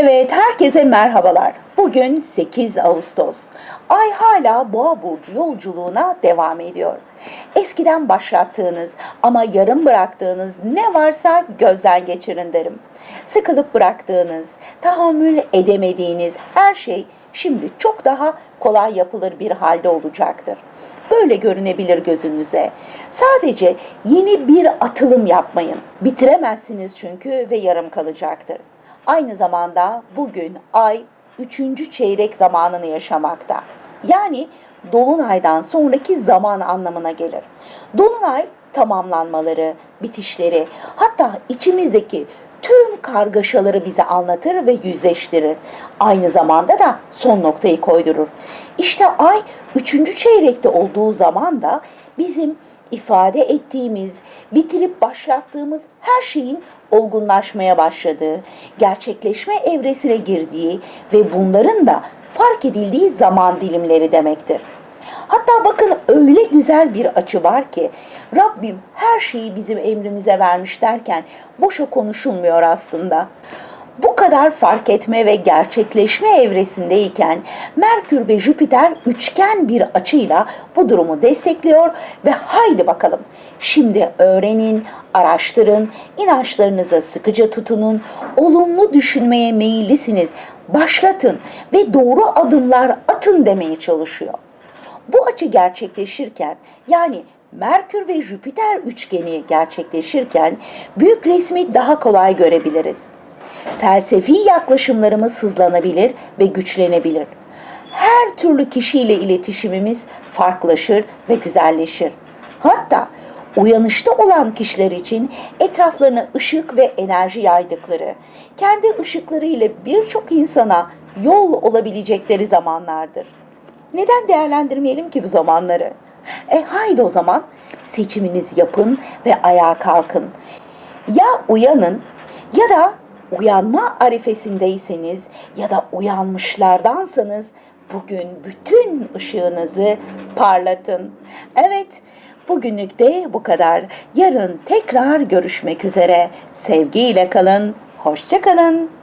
Evet, herkese merhabalar. Bugün 8 Ağustos. Ay hala Boğa burcu yolculuğuna devam ediyor. Eskiden başlattığınız ama yarım bıraktığınız ne varsa gözden geçirin derim. Sıkılıp bıraktığınız, tahammül edemediğiniz her şey şimdi çok daha kolay yapılır bir halde olacaktır. Böyle görünebilir gözünüze. Sadece yeni bir atılım yapmayın. Bitiremezsiniz çünkü ve yarım kalacaktır. Aynı zamanda bugün ay 3. çeyrek zamanını yaşamakta. Yani dolunaydan sonraki zaman anlamına gelir. Dolunay tamamlanmaları, bitişleri, hatta içimizdeki tüm kargaşaları bize anlatır ve yüzleştirir. Aynı zamanda da son noktayı koydurur. İşte ay 3. çeyrekte olduğu zaman da bizim ifade ettiğimiz, bitirip başlattığımız her şeyin olgunlaşmaya başladığı, gerçekleşme evresine girdiği ve bunların da fark edildiği zaman dilimleri demektir. Hatta bakın öyle güzel bir açı var ki Rabbim her şeyi bizim emrimize vermiş derken boşa konuşulmuyor aslında. Bu kadar fark etme ve gerçekleşme evresindeyken Merkür ve Jüpiter üçgen bir açıyla bu durumu destekliyor ve haydi bakalım. Şimdi öğrenin, araştırın, inançlarınıza sıkıca tutunun, olumlu düşünmeye meyillisiniz, başlatın ve doğru adımlar atın demeye çalışıyor. Bu açı gerçekleşirken yani Merkür ve Jüpiter üçgeni gerçekleşirken büyük resmi daha kolay görebiliriz. Felsefi yaklaşımlarımız hızlanabilir ve güçlenebilir. Her türlü kişiyle iletişimimiz farklılaşır ve güzelleşir. Hatta uyanışta olan kişiler için etraflarına ışık ve enerji yaydıkları, kendi ışıkları ile birçok insana yol olabilecekleri zamanlardır. Neden değerlendirmeyelim ki bu zamanları? E haydi o zaman seçiminizi yapın ve ayağa kalkın. Ya uyanın ya da uyanma arifesindeyseniz ya da uyanmışlardansanız bugün bütün ışığınızı parlatın. Evet, bugünlük de bu kadar. Yarın tekrar görüşmek üzere. Sevgiyle kalın, hoşça kalın.